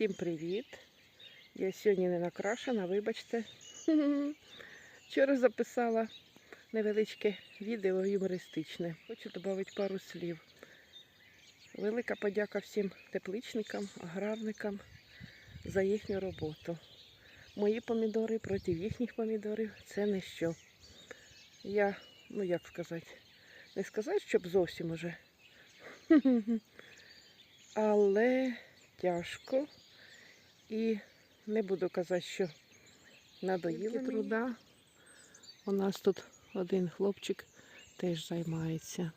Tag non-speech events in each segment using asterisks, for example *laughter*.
Всім привіт! Я сьогодні не накрашена, вибачте. *laughs* Вчора записала невеличке відео юмористичне. Хочу додати пару слів. Велика подяка всім тепличникам, аграрникам за їхню роботу. Мої помідори проти їхніх помідорів це не що. Я, ну як сказати, не сказати, щоб зовсім уже. *laughs* Але тяжко. І не буду казати, що надоїли труда. У нас тут один хлопчик теж займається.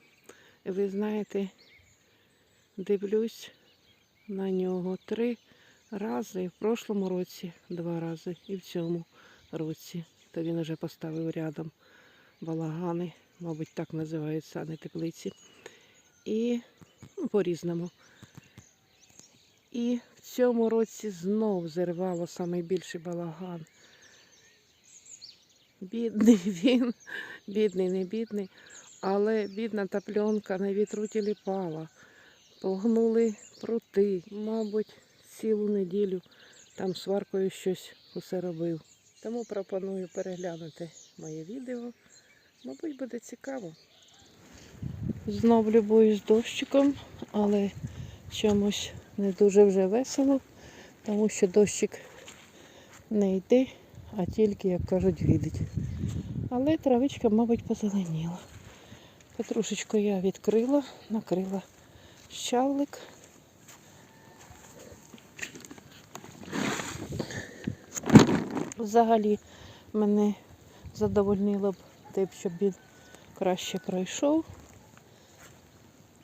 Ви знаєте, дивлюсь на нього три рази. В прошлому році два рази і в цьому році. То він вже поставив рядом балагани, мабуть, так називаються, а не теплиці. І ну, по-різному. І цьому році знов зірвало найбільший балаган. Бідний *laughs* він, бідний, не бідний, але бідна та пленка на вітру тіліпала. Погнули прути, мабуть, цілу неділю там сваркою щось усе робив. Тому пропоную переглянути моє відео. Мабуть, буде цікаво. Знов любуюсь дощиком, але чомусь не дуже вже весело, тому що дощик не йде, а тільки, як кажуть, відить. Але травичка, мабуть, позеленіла. Петрушечку я відкрила, накрила щавлик. Взагалі мене задовольнило б те, щоб він краще пройшов.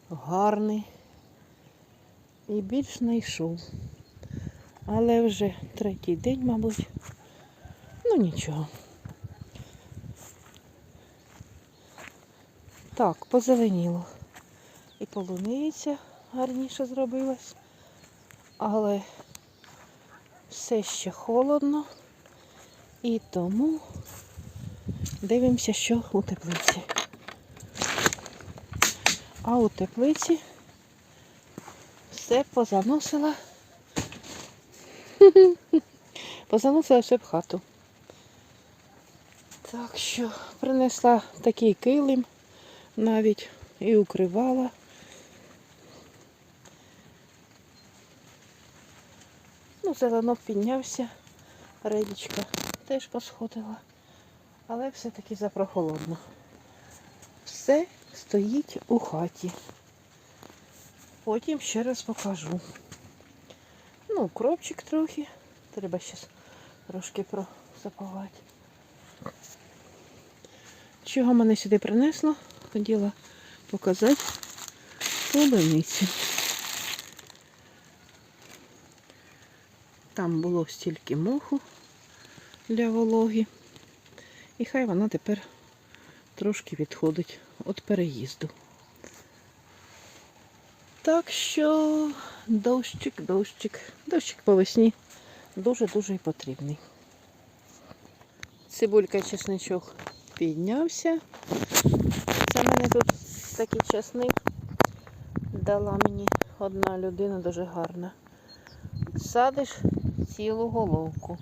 Гарний і більш не йшов. Але вже третій день, мабуть. Ну нічого. Так, позеленіло. І полуниця гарніше зробилась. Але все ще холодно. І тому дивимося, що у теплиці. А у теплиці все позаносила. *laughs* Позаносила все в хату. Так що принесла такий килим навіть і укривала. Ну, зеленок піднявся, редічка теж посходила, але все-таки запрохолодно. Все стоїть у хаті. Потім ще раз покажу. Ну, кропчик трохи. Треба ще трошки просапувати. Чого мене сюди принесло? Хотіла показати полуницю. Там було стільки моху для вологи. І хай вона тепер трошки відходить від переїзду. Так що дощик, дощик, дощик по весні дуже-дуже і потрібний. Цибулька чесничок піднявся. Це мене тут такий чесник дала мені одна людина дуже гарна. Садиш цілу головку.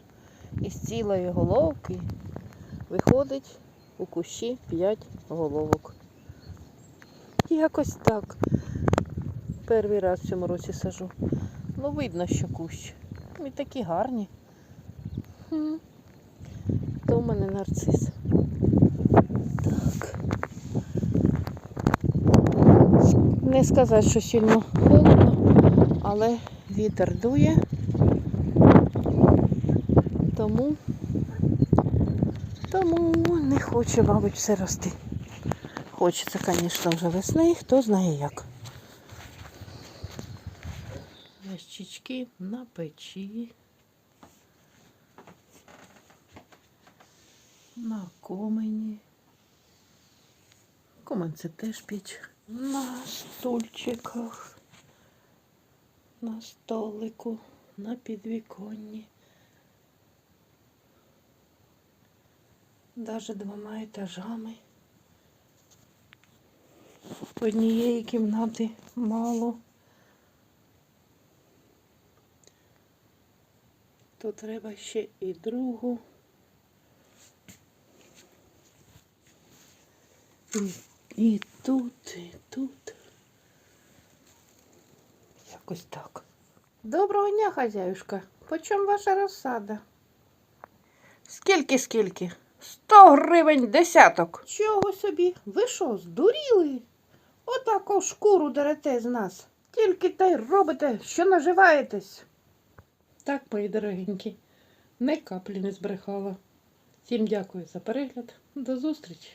Із цілої головки виходить у кущі 5 головок. Якось так. Перший раз в цьому році сажу. Ну, видно, що кущ. І такі гарні. То в мене нарцис. Так. Не сказати, що сильно холодно, але вітер дує. Тому, тому не хоче, мабуть, все рости. Хочеться, звісно, вже весни, хто знає як. Ящички на печі. На комені. Комен це теж піч. На стульчиках, на столику, на підвіконні. Даже двома етажами. Однієї кімнати мало. То треба ще і другу. І, і тут, і тут. Якось так. Доброго дня, хазяюшка. Почем ваша розсада? Скільки, скільки? Сто гривень десяток. Чого собі? Ви що, здуріли? Отаку шкуру дерете з нас. Тільки та й робите, що наживаєтесь. Так, мої дорогенькі, не каплі не збрехала. Всім дякую за перегляд. До зустрічі!